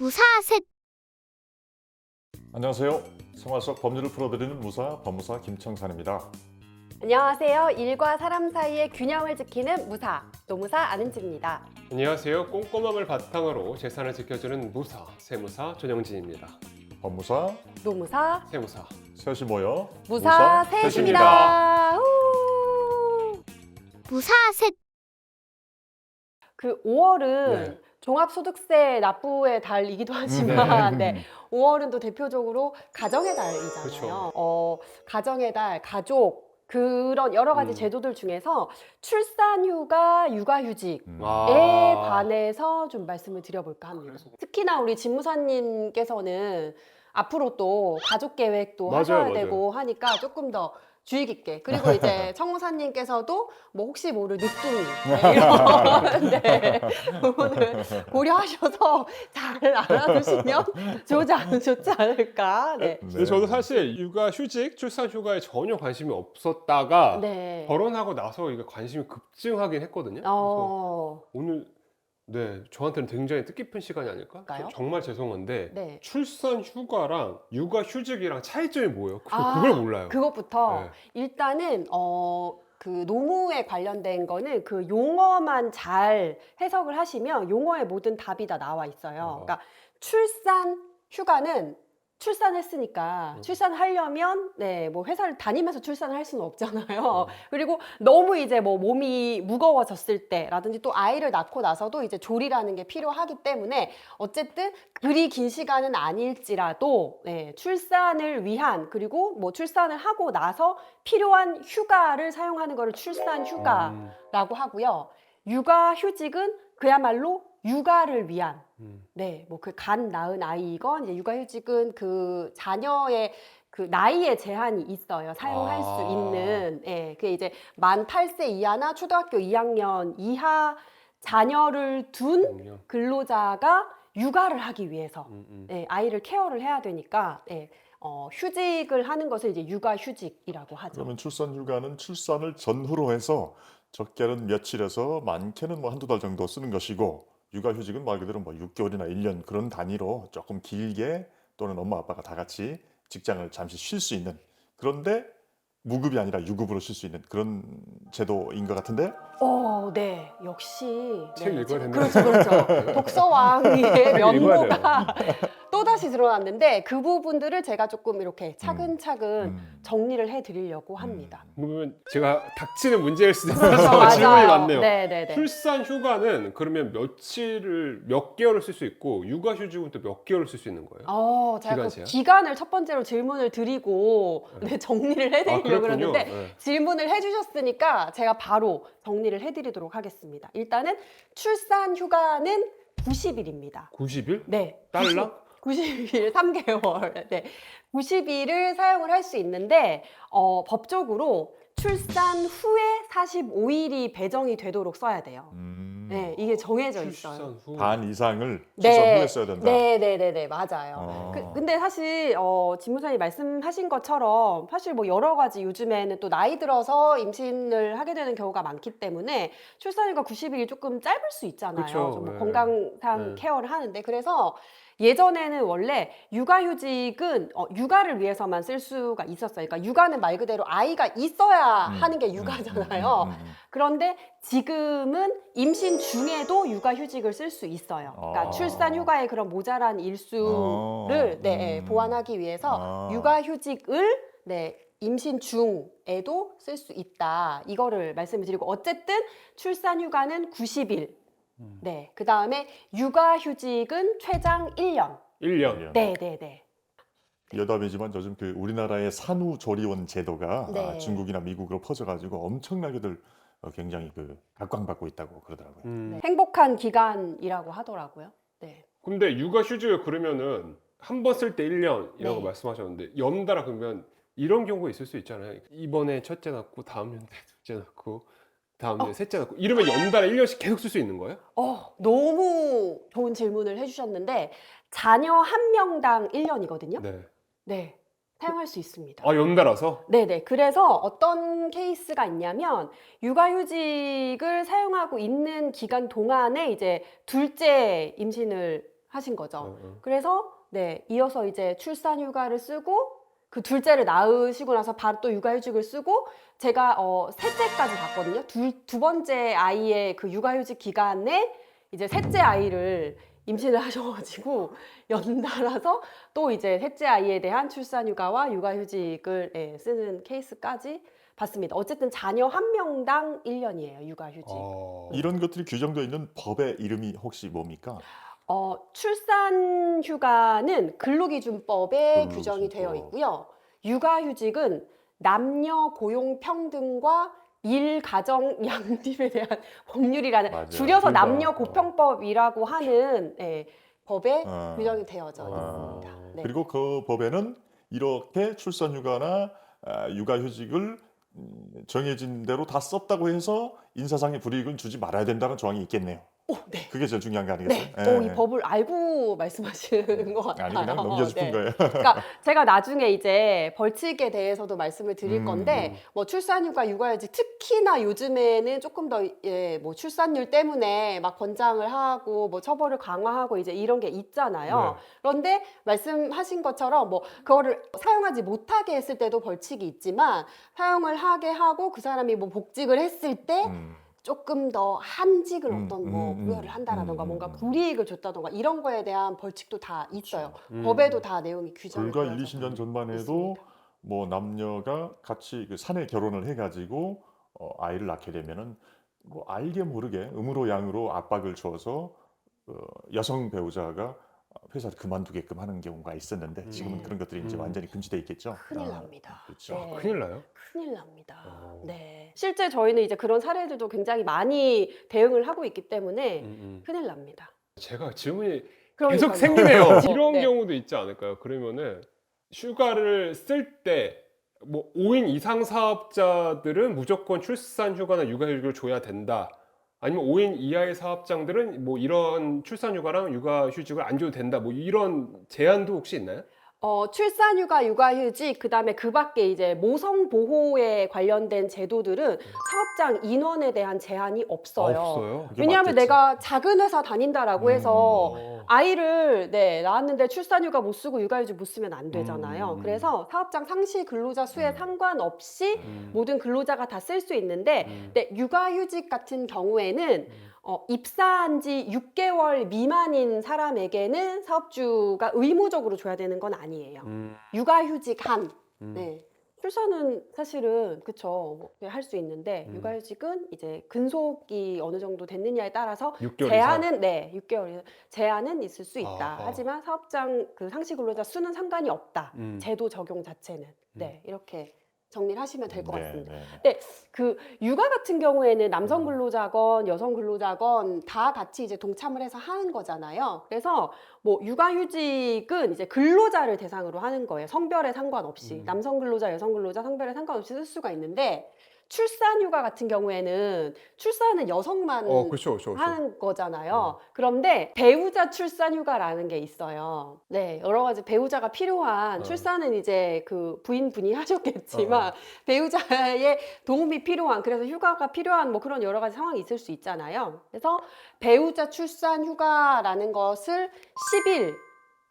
무사 셋 안녕하세요. 생활 속 법률을 풀어드리는 무사 법무사 김청산입니다. 안녕하세요. 일과 사람 사이의 균형을 지키는 무사, 노무사 안은지입니다. 안녕하세요. 꼼꼼함을 바탕으로 재산을 지켜주는 무사, 세무사 전영진입니다. 법무사 노무사, 세무사. 셋이 모여 무사, 셋입니다. 셋입니다. 우! 무사 셋 그 5월은 네. 종합소득세 납부의 달이기도 하지만 네. 5월은 또 대표적으로 가정의 달이잖아요. 그렇죠. 어, 가정의 달, 가족 그런 여러 가지 음. 제도들 중에서 출산휴가, 육아휴직 음. 아. 에 관해서 좀 말씀을 드려볼까 합니다. 그래서- 특히나 우리 집무사님께서는 앞으로 또 가족 계획도 맞아요, 하셔야 맞아요. 되고 하니까 조금 더 주의 깊게 그리고 이제 청무사님께서도 뭐 혹시 모를 늦둥이 네, 이런 네, 부분을 고려하셔서 잘 알아두시면 좋지, 않, 좋지 않을까. 네. 근데 저도 사실 육아 휴직, 출산 휴가에 전혀 관심이 없었다가 네. 결혼하고 나서 이게 관심이 급증하긴 했거든요. 그래서 어, 오늘 네 저한테는 굉장히 뜻깊은 시간이 아닐까? 그럴까요? 저- 정말 죄송한데 네. 출산 휴가랑 육아 휴직이랑 차이점이 뭐예요? 그, 아, 그걸 몰라요. 그것부터 네. 일단은 어. 그 노무에 관련된 거는 그 용어만 잘 해석을 하시면 용어의 모든 답이 다 나와 있어요. 어. 그러니까 출산 휴가는 출산했으니까 음. 출산하려면 네 뭐 회사를 다니면서 출산을 할 수는 없잖아요. 음. 그리고 너무 이제 뭐 몸이 무거워졌을 때라든지 또 아이를 낳고 나서도 이제 조리라는 게 필요하기 때문에 어쨌든 그리 긴 시간은 아닐지라도 네, 출산을 위한 그리고 뭐 출산을 하고 나서 필요한 휴가를 사용하는 거를 출산 휴가라고 음, 하고요. 육아 휴직은 그야말로 육아를 위한 음. 네, 뭐 그 간 낳은 아이건 이제 육아휴직은 그 자녀의 그 나이에 제한이 있어요. 사용할 아. 수 있는. 예, 그게 이제 만 8세 이하나 초등학교 2학년 이하 자녀를 둔. 근로자가 육아를 하기 위해서 음, 음. 예, 아이를 케어를 해야 되니까 예, 어, 휴직을 하는 것을 이제 육아휴직이라고 하죠. 그러면 출산 휴가는 출산을 전후로 해서 적게는 며칠에서 많게는 뭐 한두 달 정도 쓰는 것이고 육아 휴직은 말 그대로 뭐 6개월이나 1년 그런 단위로 조금 길게 또는 엄마 아빠가 다 같이 직장을 잠시 쉴 수 있는 그런데 무급이 아니라 유급으로 쉴수 있는 그런 제도인 것 같은데 어, 네, 역시 책 네, 읽어야 된다. 그렇죠, 그렇죠. 독서왕의 면모가 또 다시 드러났는데 그 부분들을 제가 조금 이렇게 차근차근 음. 정리를 해드리려고 합니다. 그러면 제가 닥치는 문제일 수도 그렇죠, 있어서 맞아요. 질문이 많네요. 네, 네, 네. 출산 휴가는 그러면 며칠을 몇 개월을 쓸 수 있고 육아 휴직은 또 몇 개월을 쓸 수 있는 거예요? 어, 제가 그 기간제요? 기간을 첫 번째로 질문을 드리고 네, 정리를 해드리려고 그렇군요. 그러는데 네. 질문을 해주셨으니까 제가 바로 정리를 해드리도록 하겠습니다. 일단은 출산 휴가는 90일입니다. 90일? 네. 달러? 90일, 3개월. 네. 90일을 사용을 할 수 있는데, 어, 법적으로 출산 후에 45일이 배정이 되도록 써야 돼요. 음. 네, 이게 정해져 출산 있어요. 후. 반 이상을 출산 후에 써야 된다. 네, 네, 네, 네, 맞아요. 어. 그, 근데 사실 어, 지무사님 말씀하신 것처럼 사실 뭐 여러 가지 요즘에는 또 나이 들어서 임신을 하게 되는 경우가 많기 때문에 출산휴가 90일이 조금 짧을 수 있잖아요. 그쵸, 좀뭐 네. 건강상 네. 케어를 하는데 그래서 예전에는 원래 육아휴직은 어, 육아를 위해서만 쓸 수가 있었어요. 그러니까 육아는 말 그대로 아이가 있어야 음, 하는 게 음, 육아잖아요. 음, 음, 음. 그런데 지금은 임신 중에도 육아휴직을 쓸 수 있어요. 그러니까 아. 출산 휴가의 그런 모자란 일수를 어, 네, 음. 보완하기 위해서 아. 육아휴직을 네, 임신 중에도 쓸 수 있다. 이거를 말씀을 드리고 어쨌든 출산 휴가는 90일. 음. 네. 그다음에 육아 휴직은 최장 1년. 1년. 네, 네, 네. 여담이지만 요즘 그 우리나라의 산후조리원 제도가 네. 아, 중국이나 미국으로 퍼져가지고 엄청나게들 어, 굉장히 그 각광받고 있다고 그러더라고요. 음. 네. 행복한 기간이라고 하더라고요. 네. 근데 육아 휴직을 그러면은 한 번 쓸 때 1년이라고 네. 말씀하셨는데 연달아 그러면 이런 경우가 있을 수 있잖아요. 이번에 첫째 낳고 다음 년에 둘째 낳고 다음 년에 셋째 낳고 이러면 연달아 1년씩 계속 쓸 수 있는 거예요? 어, 너무 좋은 질문을 해주셨는데 자녀 한 명당 1년이거든요. 네. 네. 사용할 수 있습니다. 아 연달아서? 네네. 그래서 어떤 케이스가 있냐면 육아휴직을 사용하고 있는 기간 동안에 이제 둘째 임신을 하신 거죠. 어, 어. 그래서 네 이어서 이제 출산 휴가를 쓰고 그 둘째를 낳으시고 나서 바로 또 육아휴직을 쓰고 제가 어 셋째까지 봤거든요. 둘, 두 번째 아이의 그 육아휴직 기간에 이제 셋째 아이를 임신을 하셔가지고 연달아서 또 이제 셋째 아이에 대한 출산휴가와 육아휴직을 예, 쓰는 케이스까지 봤습니다. 어쨌든 자녀 한 명당 1년이에요 육아휴직. 어. 이런 것들이 규정되어 있는 법의 이름이 혹시 뭡니까? 어, 출산 휴가는 근로기준법에 근로기준법. 규정이 되어 있고요. 육아휴직은 남녀 고용 평등과 일 가정 양립에 대한 법률이라는 맞아요. 줄여서 그러니까, 남녀 어. 고평법이라고 하는 예, 법에 어. 규정이 되어져 아, 있습니다. 네. 그리고 그 법에는 이렇게 출산휴가나 아, 육아휴직을 음, 정해진 대로 다 썼다고 해서 인사상의 불이익은 주지 말아야 된다는 조항이 있겠네요. 오, 네. 그게 제일 중요한 거 아니겠어요? 네. 오, 이 예. 법을 알고 말씀하시는 것 같아요. 아니 그냥 넘겨짚은 네. 거예요. 그러니까 제가 나중에 이제 벌칙에 대해서도 말씀을 드릴 음, 건데 음. 뭐 출산휴가 육아휴직 특히나 요즘에는 조금 더 예, 뭐 출산율 때문에 막 권장을 하고 뭐 처벌을 강화하고 이제 이런 게 있잖아요. 네. 그런데 말씀하신 것처럼 뭐 그거를 사용하지 못하게 했을 때도 벌칙이 있지만 사용을 하게 하고 그 사람이 뭐 복직을 했을 때 음. 조금 더 한직을 음, 어떤 뭐 음, 부여를 음, 한다라던가 음, 뭔가 음. 불이익을 줬다던가 이런 거에 대한 벌칙도 다 있어요. 음. 법에도 다 내용이 규정이 불과 1, 되어져 20년 전만 해도 있습니다. 뭐 남녀가 같이 그 사내 결혼을 해가지고 어, 아이를 낳게 되면은 뭐 알게 모르게 음으로 양으로 압박을 줘서 어, 여성 배우자가 회사를 그만두게끔 하는 경우가 있었는데 지금은 네. 그런 것들이 이제 음. 완전히 금지돼 있겠죠. 큰일 아, 납니다. 그렇죠. 네. 큰일 나요? 큰일 납니다. 어. 네. 실제 저희는 이제 그런 사례들도 굉장히 많이 대응을 하고 있기 때문에 음, 음. 큰일 납니다. 제가 질문이 그러니까요. 계속 생기네요. 이런 네. 경우도 있지 않을까요? 그러면은 휴가를 쓸 때 뭐 5인 이상 사업자들은 무조건 출산 휴가나 육아 휴직을 줘야 된다. 아니면 5인 이하의 사업장들은 뭐 이런 출산 휴가랑 육아 휴직을 안 줘도 된다. 뭐 이런 제한도 혹시 있나요? 어, 출산휴가, 육아휴직, 그 다음에 그 밖에 이제 모성 보호에 관련된 제도들은 사업장 인원에 대한 제한이 없어요. 없어요. 그게 왜냐하면 맞겠지. 내가 작은 회사 다닌다라고 음. 해서 어. 아이를 네 낳았는데 출산휴가 못 쓰고 육아휴직 못 쓰면 안 되잖아요. 음. 그래서 사업장 상시 근로자 수에 음. 상관없이 음. 모든 근로자가 다 쓸 수 있는데 음. 네, 육아휴직 같은 경우에는 음. 어, 입사한 지 6개월 미만인 사람에게는 사업주가 의무적으로 줘야 되는 건 아니에요. 음. 육아휴직 한 음. 네. 출산은 사실은 그쵸 할 수 있는데 음. 육아휴직은 이제 근속이 어느 정도 됐느냐에 따라서 6개월 이상. 제한은 네 6개월 제한은 있을 수 있다. 아하. 하지만 사업장 그 상시 근로자 수는 상관이 없다. 음. 제도 적용 자체는 네 이렇게 정리를 하시면 될것 네, 같습니다. 네. 그 육아 같은 경우에는 남성 음. 근로자건 여성 근로자건 다 같이 이제 동참을 해서 하는 거잖아요. 그래서 뭐 육아휴직은 이제 근로자를 대상으로 하는 거예요. 성별에 상관없이 음. 남성 근로자, 여성 근로자 성별에 상관없이 쓸 수가 있는데 출산 휴가 같은 경우에는 출산은 여성만 어, 그렇죠, 그렇죠. 그렇죠. 하는 거잖아요. 그런데 배우자 출산 휴가라는 게 있어요. 네, 여러 가지 배우자가 필요한 어. 출산은 이제 그 부인분이 하셨겠지만 어. 배우자의 도움이 필요한 그래서 휴가가 필요한 뭐 그런 여러 가지 상황이 있을 수 있잖아요. 그래서 배우자 출산 휴가라는 것을 10일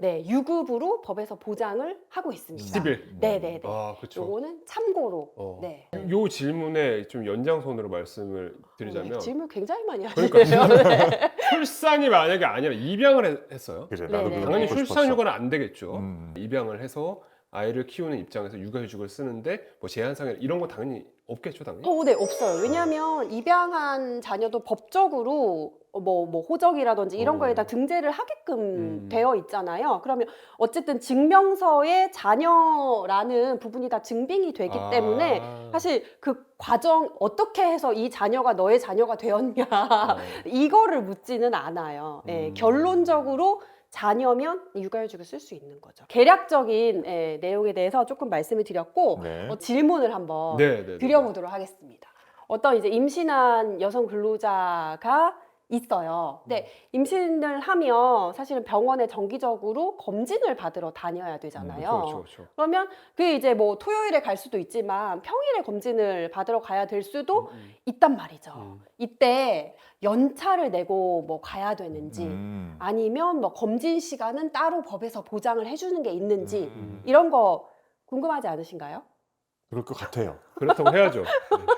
네, 유급으로 법에서 보장을 하고 있습니다. 10일. 네, 네, 네. 아, 그렇죠. 요거는 참고로 어. 네. 요 질문에 좀 연장선으로 말씀을 드리자면 네, 질문 굉장히 많이 그러니까 하시네요. 네. 출산이 만약에 아니라 입양을 했- 했어요. 그래 네, 나도 네. 그거 당연히 듣고 출산 싶었어. 휴가는 안 되겠죠. 음. 입양을 해서 아이를 키우는 입장에서 육아휴직을 쓰는데 뭐 제한상에 이런 거 당연히 없겠죠, 당연히. 어, 네, 없어요. 왜냐하면 입양한 자녀도 법적으로 뭐, 뭐 호적이라든지 이런 어. 거에다 등재를 하게끔 음. 되어 있잖아요. 그러면 어쨌든 증명서에 자녀라는 부분이 다 증빙이 되기 아. 때문에 사실 그 과정 어떻게 해서 이 자녀가 너의 자녀가 되었냐 어. 이거를 묻지는 않아요. 예, 음. 결론적으로 자녀면 육아휴직을 쓸 수 있는 거죠. 계략적인 예, 내용에 대해서 조금 말씀을 드렸고 네. 어, 질문을 한번 네, 네, 네. 드려보도록 하겠습니다. 어떤 이제 임신한 여성 근로자가 있어요. 근데 임신을 하면 사실은 병원에 정기적으로 검진을 받으러 다녀야 되잖아요. 그렇죠, 그렇죠. 그러면 그 이제 뭐 토요일에 갈 수도 있지만 평일에 검진을 받으러 가야 될 수도 음, 있단 말이죠. 음. 이때 연차를 내고 뭐 가야 되는지 음. 아니면 뭐 검진 시간은 따로 법에서 보장을 해주는 게 있는지 음. 이런 거 궁금하지 않으신가요? 그럴 것 같아요. 그렇다고 해야죠.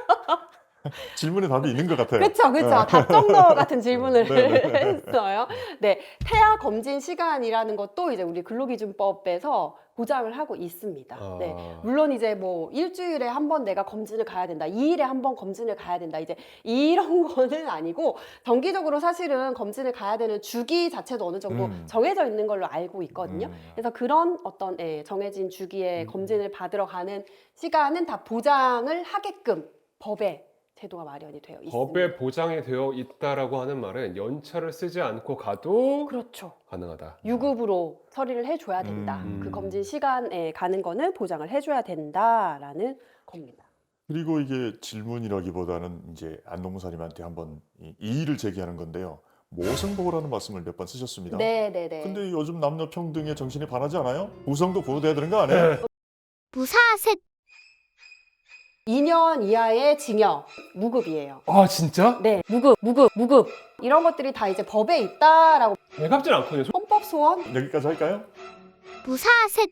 질문에 답이 있는 것 같아요. 그렇죠, 그렇죠. 답정너 같은 질문을 네, 네. 했어요. 네, 태아 검진 시간이라는 것도 이제 우리 근로기준법에서 보장을 하고 있습니다. 아. 네, 물론 이제 뭐 일주일에 한 번 내가 검진을 가야 된다, 2일에 한 번 검진을 가야 된다, 이제 이런 거는 아니고 정기적으로 사실은 검진을 가야 되는 주기 자체도 어느 정도 음. 정해져 있는 걸로 알고 있거든요. 음. 그래서 그런 어떤 예, 정해진 주기에 음. 검진을 받으러 가는 시간은 다 보장을 하게끔 법에 제도가 마련이 되어 있습니다. 법에 보장이 되어 있다라고 하는 말은 연차를 쓰지 않고 가도 그렇죠. 가능하다. 유급으로 처리를 해줘야 된다. 음. 그 검진 시간에 가는 거는 보장을 해줘야 된다라는 겁니다. 그리고 이게 질문이라기보다는 이제 안농무사님한테 한번 이 이의를 제기하는 건데요. 모성보호라는 말씀을 몇 번 쓰셨습니다. 네, 네, 네. 근데 요즘 남녀 평등의 정신이 반하지 않아요? 우성도 보호돼야 되는 거 아니에요? 무사 셋 2년 이하의 징역, 무급이에요. 아 진짜? 네, 무급, 무급, 무급. 이런 것들이 다 이제 법에 있다라고 배갑진 않거든요. 헌법 소원 여기까지 할까요? 무사 셋